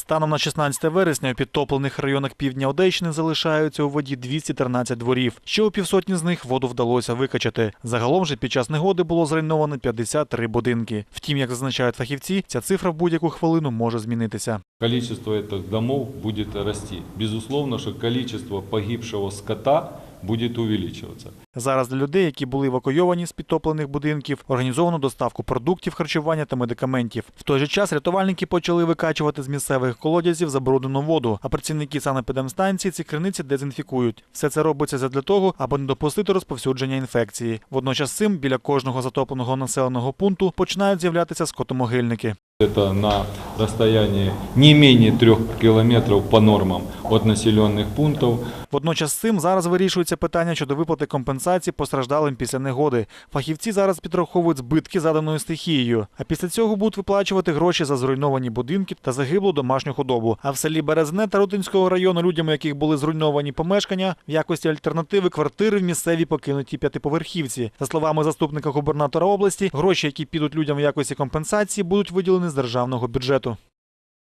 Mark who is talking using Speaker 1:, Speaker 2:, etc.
Speaker 1: Станом на 16 вересня у підтоплених районах півдня Одещини залишаються у воді 213 дворів. Ще у півсотні з них воду вдалося викачати. Загалом же під час негоди було зруйновано 53 будинки. Втім, як зазначають фахівці, ця цифра в будь-яку хвилину може змінитися.
Speaker 2: Количество этих домов будет расти. Безусловно, что количество погибшего скота будет увеличиваться.
Speaker 1: Зараз для людей, які були евакуйовані з підтоплених будинків, організовано доставку продуктів, харчування та медикаментів. В той же час рятувальники почали викачувати з місцевих колодязів забруднену воду, а працівники санепідемстанції ці криниці дезінфікують. Все це робиться задля того, аби не допустити розповсюдження інфекції. Водночас цим біля кожного затопленого населеного пункту починають з'являтися скотомогильники.
Speaker 2: Это на расстоянии не менее трех километров по нормам от населенных пунктов.
Speaker 1: Водночас з цим зараз вирішується питання щодо виплати компенсації постраждалим після негоди. Фахівці зараз підраховують збитки заданою стихією, а після цього будуть виплачувати гроші за зруйновані будинки та загиблу домашню худобу. А в селі Березне та Рутинського району людям, у яких були зруйновані помешкання, в якості альтернативи квартири в місцевій покинутій п'ятиповерхівці. За словами заступника губернатора області, гроші, які підуть людям в якості компенсації, будуть виділені з державного бюджету.